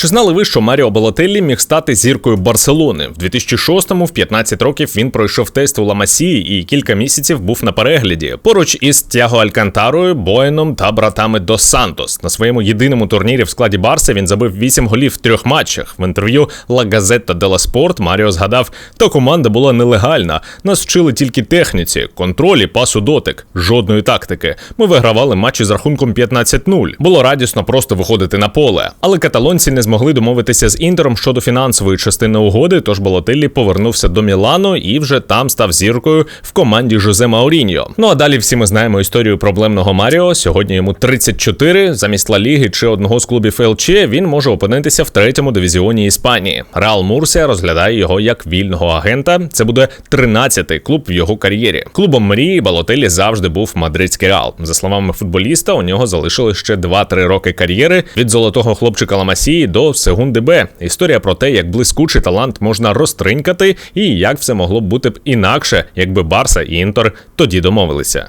Чи знали ви, що Маріо Балотеллі міг стати зіркою Барселони? В 2006-му, в 15 років, він пройшов тест у Ламасії і кілька місяців був на перегляді поруч із Тяго Алькантарою, Боєном та братами Дос Сантос. На своєму єдиному турнірі в складі Барса він забив 8 голів в трьох матчах. В інтерв'ю La Gazzetta dello Sport Маріо згадав, та команда була нелегальна. Нас вчили тільки техніці, контролі, пасу дотик, жодної тактики. Ми вигравали матчі з рахунком 15-0. Було радісно просто виходити на поле. Але каталонці не змогли домовитися з інтером щодо фінансової частини угоди. Тож Балотеллі повернувся до Мілану і вже там став зіркою в команді Жозе Мауріньо. Ну а далі всі ми знаємо історію проблемного Маріо. Сьогодні йому 34. Замість Ла Ліги чи одного з клубів ЛЧ він може опинитися в третьому дивізіоні Іспанії. Реал Мурсія розглядає його як вільного агента. Це буде 13-й клуб в його кар'єрі. Клубом мрії Балотелі завжди був мадридський Реал. За словами футболіста, у нього залишили ще 2-3 роки кар'єри від золотого хлопчика Ламасії до Сегунди Б. Історія про те, як блискучий талант можна розтринькати, і як все могло б бути б інакше, якби Барса і Інтер тоді домовилися.